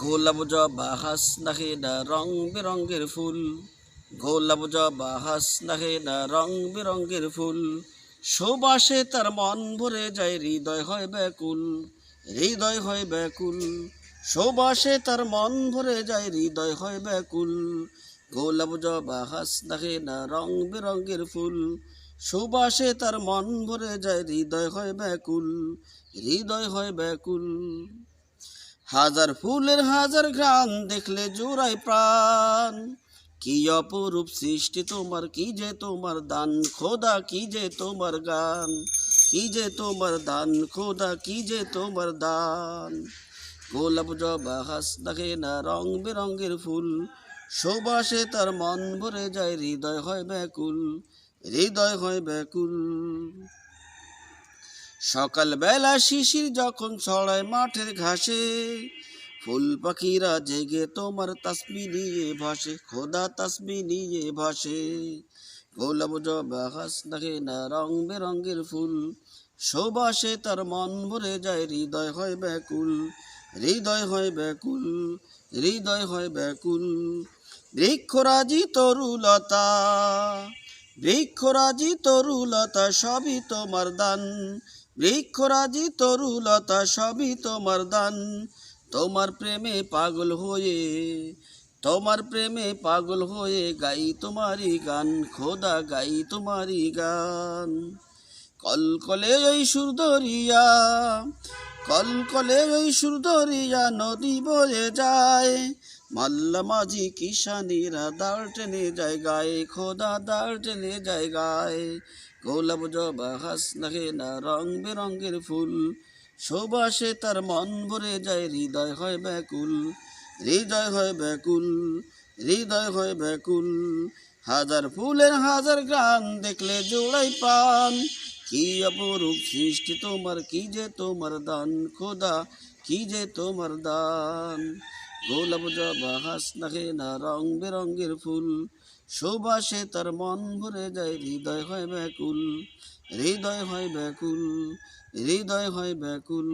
গোলাপ জবা হাস নাহে না রং বেরঙ্গের ফুল। গোলাপ জবা হাস নাহে না রং বেরঙ্গের ফুল। সুবাসে তার মন ভরে যায়, হৃদয় হয় ব্যাকুল, হৃদয় হয় ব্যাকুল। সুবাসে তার মন ভরে যায়, হৃদয় হয় ব্যাকুল। গোলাপ জবা হাস নাহে না রং বেরঙ্গের ফুল। সুবাসে তার মন ভরে যায়, হৃদয় হয় ব্যাকুল, হৃদয় হয় ব্যাকুল। হাজার ফুলের হাজার ঘ্রাণ দেখলে জোড়াই প্রাণ। কি অপরূপ সৃষ্টি তোমার, কি যে তোমার দান খোদা, কি যে তোমার গান। কি যে তোমার দান খোদা, কি যে তোমার দান। গোলাপ জবা হাস দেখে না রং বেরঙ্গের ফুল। সুবাসে তার মন ভরে যায়, হৃদয় হয় ব্যাকুল, হৃদয় হয় ব্যাকুল। সকালবেলা শিশির যখন ছড়ায় মাঠের ঘাসে, ফুল পাখিরা জেগে তোমার তাসবি নিয়ে ভাসে, খোদা তাসবি নিয়ে ভাসে। গোলাপ জবা দেখে না রং বেরঙ্গের ফুল সুবাসে তার মন ভরে যায়, হৃদয় হয় ব্যাকুল, হৃদয় হয় ব্যাকুল, হৃদয় হয় ব্যাকুল। বৃক্ষরাজি তরুলতা বৃক্ষরাজি তরুলতা, সবই তোমার দান। বৃক্ষরাজি তরুলতা সবই তোমার দান। তোমার প্রেমে পাগল হয়ে, তোমার প্রেমে পাগল হয়ে গাই তোমারই গান, খোদা গাই তোমারই গান। কলকলে ওই সুরদরিয়া, কলকলে ওই সুরদরিয়া নদী বয়ে যায়। মাল্লা মাঝি কিষানিরা দাঁড় যায় খোদা দাঁড় যায় গোলাপ জবা হাস নাহে না রং বেরঙ্গের ফুল। সুবাসে তার মন ভরে যায়, হৃদয় হয় ব্যাকুল। হৃদয় হয় ব্যাকুল, হৃদয় হয় ব্যাকুল। হাজার ফুলের হাজার গান দেখলে জোড়াই পান কি অপরূপ সৃষ্টি তোমার, কি যে তোমার দান। খোদা, কি যে তোমার দান। গোলাপ জবা হাস নাহে না রং বেরঙ্গের ফুল। সুবাসে তার মন ভরে যায়, হৃদয় হয় ব্যাকুল, হৃদয় হয় ব্যাকুল, হৃদয় হয় ব্যাকুল।